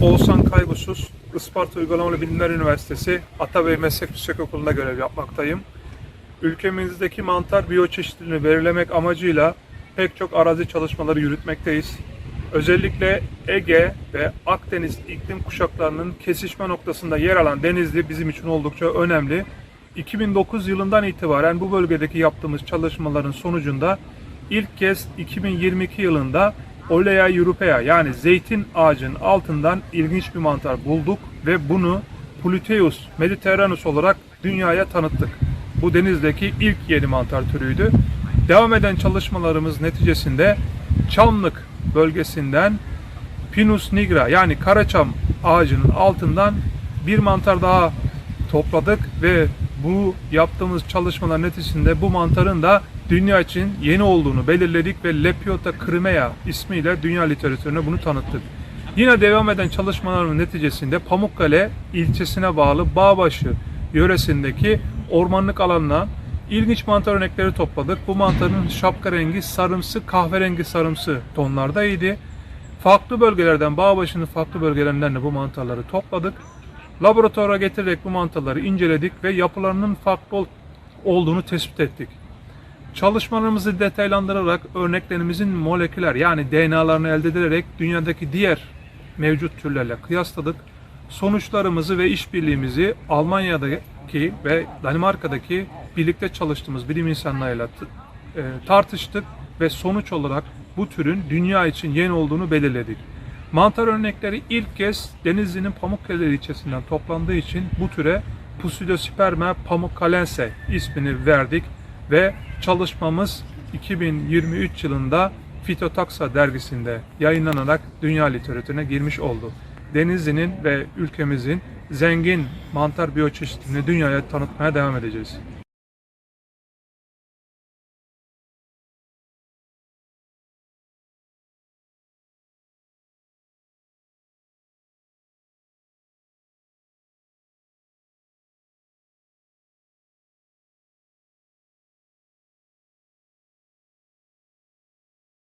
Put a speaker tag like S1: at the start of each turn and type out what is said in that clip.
S1: Oğuzhan Kaygusuz, Isparta Uygulamalı Bilimler Üniversitesi Atabey Meslek Yüksekokulu'nda görev yapmaktayım. Ülkemizdeki mantar biyoçeşitliliğini belirlemek amacıyla pek çok arazi çalışmaları yürütmekteyiz. Özellikle Ege ve Akdeniz iklim kuşaklarının kesişme noktasında yer alan Denizli bizim için oldukça önemli. 2009 yılından itibaren bu bölgedeki yaptığımız çalışmaların sonucunda ilk kez 2022 yılında Olea europea yani zeytin ağacının altından ilginç bir mantar bulduk ve bunu Pluteus mediterranus olarak dünyaya tanıttık. Bu denizdeki ilk yeni mantar türüydü. Devam eden çalışmalarımız neticesinde Çamlık bölgesinden Pinus nigra yani karaçam ağacının altından bir mantar daha topladık ve bu yaptığımız çalışmalar neticesinde bu mantarın da dünya için yeni olduğunu belirledik ve Lepiota crimea ismiyle dünya literatürüne bunu tanıttık. Yine devam eden çalışmaların neticesinde Pamukkale ilçesine bağlı Bağbaşı yöresindeki ormanlık alanına ilginç mantar örnekleri topladık. Bu mantarın şapka rengi sarımsı, kahverengi sarımsı tonlardaydı. Farklı bölgelerden, Bağbaşı'nın farklı bölgelerinden de bu mantarları topladık. Laboratuvara getirerek bu mantarları inceledik ve yapılarının farklı ol- olduğunu tespit ettik. Çalışmalarımızı detaylandırarak örneklerimizin moleküler yani DNA'larını elde ederek dünyadaki diğer mevcut türlerle kıyasladık. Sonuçlarımızı ve işbirliğimizi Almanya'daki ve Danimarka'daki birlikte çalıştığımız bilim insanlarıyla e, tartıştık ve sonuç olarak bu türün dünya için yeni olduğunu belirledik. Mantar örnekleri ilk kez Denizli'nin Pamukkale ilçesinden toplandığı için bu türe Pseudosperma pamukkalense ismini verdik ve çalışmamız 2023 yılında Fitotaksa dergisinde yayınlanarak dünya literatürüne girmiş oldu. Denizli'nin ve ülkemizin zengin mantar biyoçeşitliliğini dünyaya tanıtmaya devam edeceğiz.